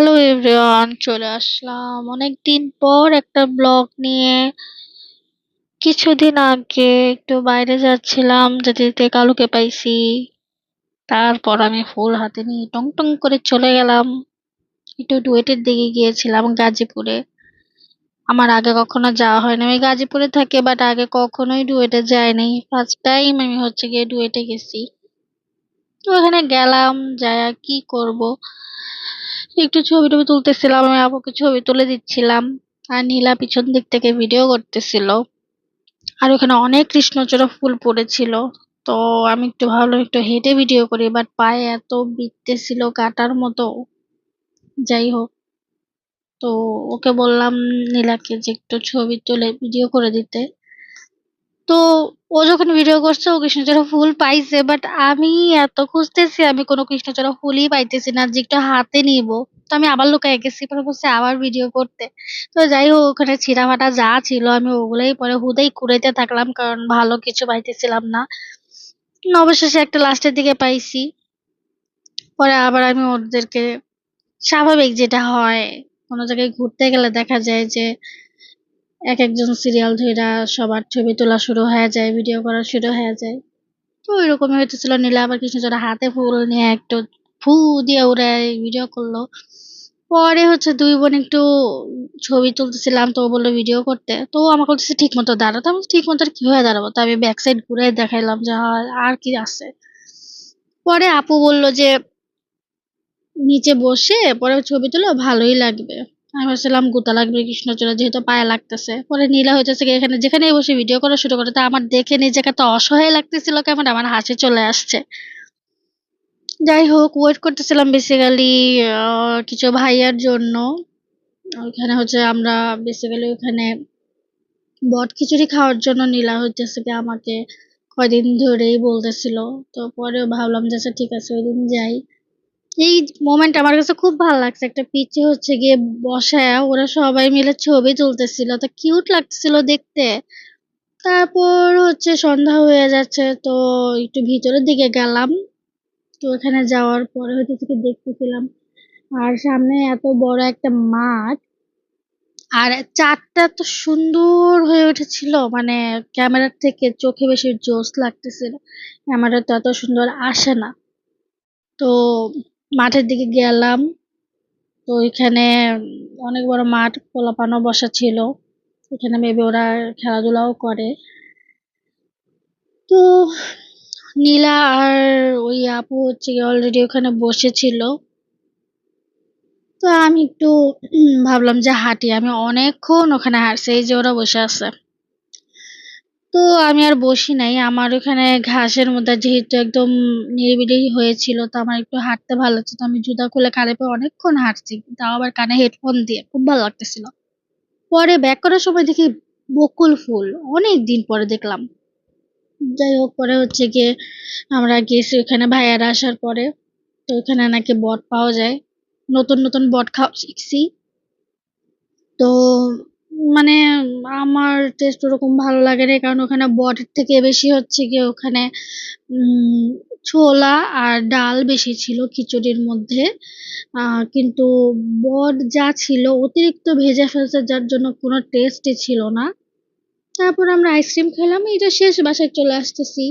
Hello everyone চলে আসলাম। অনেকদিন পর একটা ব্লগ নিয়ে। কিছুদিন আগে একটু বাইরে যাচ্ছিলাম, যেতে যেতে কালুকে পাইছি। তারপর আমি ফুল হাতে নিয়ে টং টং করে চলে গেলাম। একটু ডুয়েটের দিকে গিয়েছিলাম, গাজীপুরে। আমার আগে কখনো যাওয়া হয়নি। আমি গাজীপুরে থাকি বাট আগে কখনোই ডুয়েটে যাইনি। ফার্স্ট টাইম আমি হচ্ছে গিয়ে ডুয়েটে গেছি। তো ওখানে গেলাম, যায় কি করব। একটু ছবি টবি তুলতেছিলাম, আমি আপুকে ছবি তুলে দিচ্ছিলাম। আর নীলা পিছন দিক থেকে ভিডিও করতেছিল। আর ওখানে অনেক কৃষ্ণচূড়া ফুল পড়েছিল। তো আমি একটু ভাবলাম একটু হেঁটে ভিডিও করি বাট পায়ে এত বিত্তে ছিল কাটার মতো। যাই হোক, তো ওকে বললাম নীলাকে যে একটু ছবি তুলে ভিডিও করে দিতে। তো ও যখন ভিডিও করছে, ও কৃষ্ণচূড়া ফুল পাইছে বাট আমি এত খুঁজতেছি, আমি কোনো কৃষ্ণচূড়া ফুলই পাইতেছি না, যে একটু হাতে নিব। তো আমি আবার লুকায় গেছি, পরে বলছে আবার ভিডিও করতে। তো যাই হোক, ওখানে ছিঁড়া ফাটা যা ছিল, আমি ওগুলাই পরে হুদেই কুড়াইতে থাকলাম, কারণ ভালো কিছু পাইতেছিলাম না, অবশেষে একটা লাস্টের দিকে পাইছি। পরে আবার আমি ওদেরকে, স্বাভাবিক যেটা হয়, কোনো জায়গায় ঘুরতে গেলে দেখা যায় যে এক একজন সিরিয়াল ধইরা সবার ছবি তোলা শুরু হয়ে যায় ভিডিও করা শুরু হয়ে যায়। তো ওইরকমই হইতেছিল নীলা আবার কৃষ্ণচূড়া হাতে ফুল নিয়ে একটু ফু দিয়ে উড়ে ভিডিও করল। পরে হচ্ছে দুই বোন একটু ছবি তুলতেছিলাম তো বলল ভিডিও করতে। তো আমাকে বলতেছে ঠিক মতো দাঁড়াতে আমি ঠিক মতো আর কীভাবে দাঁড়াবো? তো আমি ব্যাক সাইড ঘুরে দেখাইলাম যে হ্যাঁ, আর কি আছে? পরে আপু বলল যে নিচে বসে পরে ছবি তুলো ভালোই লাগবে। আমি ভাবছিলাম, গুতা লাগবে কৃষ্ণচূড়া যেহেতু পায়ে লাগতেছে। পরে নীলা হইতেছে কি এখানে যেখানে বসে ভিডিও করা শুরু করে, তো আমার দেখে নিজেকে তো অসহায় লাগতেছিল কেমন আমার হাসি চলে আসছে। যাই হোক ওয়েট করতেছিলাম বেসিক্যালি কিছু ভাইয়ার জন্য। ওইখানে হচ্ছে আমরা বেসিক্যালি ওখানে বট খিচুড়ি খাওয়ার জন্য নীলা হইতেছে কি আমাকে কয়দিন ধরেই বলতেছিল। তো পরে ভাবলাম যে আচ্ছা ঠিক আছে ওই দিন যাই। এই মোমেন্ট আমার কাছে খুব ভালো লাগছে। একটা পিচে হচ্ছে গিয়ে বসায় ওরা সবাই মিলে ছবি তুলতেছিল। তো কিউট লাগছিল দেখতে। তারপর হচ্ছে সন্ধ্যা হয়ে যাচ্ছে, তো একটু ভিতরের দিকে গেলাম। তো ওখানে যাওয়ার পরে হচ্ছে থেকে দেখতেছিলাম। আর সামনে এত বড় একটা মাঠ। আর চারটা তো সুন্দর হয়ে উঠেছিল মানে ক্যামেরার থেকে চোখে বেশি জোস লাগতেছিল। ক্যামেরা তো এত সুন্দর আসে না। তো মাঠের দিকে গেলাম। তো ওইখানে অনেক বড় মাঠ, পোলাপানও বসা ছিল। এখানে মেবি ওরা খেলাধুলাও করে। তো নীলা আর ওই আপু হচ্ছে অলরেডি ওখানে বসেছিল। তো আমি একটু ভাবলাম যে হাঁটি। আমি অনেকক্ষণ ওখানে হাঁটছি, এই যে ওরা বসে আছে। তো আমি আর বসি নাই। আমার ওখানে ঘাসের মধ্যে যেহেতু একদম নিরিবিলি হয়েছিল, তো আমার একটু হাঁটতে ভালো লাগছে। তো আমি জুতা খুলে কানে পরে অনেকক্ষণ হাঁটছি, তাও আবার কানে হেডফোন দিয়ে। খুব ভালো লাগতেছিল। পরে ব্যাক করার সময় দেখি বকুল ফুল। অনেক দিন পরে দেখলাম। যাই হোক, পরে হচ্ছে গিয়ে আমরা গেছি ওখানে ভাইয়ারা আসার পরে। তো ওখানে নাকি বট পাওয়া যায়। নতুন নতুন বট খাওয়া শিখছি। তো মানে আমার টেস্ট ওরকম ভালো লাগে না কারণ ওখানে বটের থেকে বেশি হচ্ছে গিয়ে ওখানে ছোলা আর ডাল বেশি ছিল খিচুড়ির মধ্যে। কিন্তু বট যা ছিল, অতিরিক্ত ভেজে ফেলছে যার জন্য কোনো টেস্টই ছিল না। তারপর আমরা আইসক্রিম খেলাম এটা শেষ বাসায় চলে আসতেছি।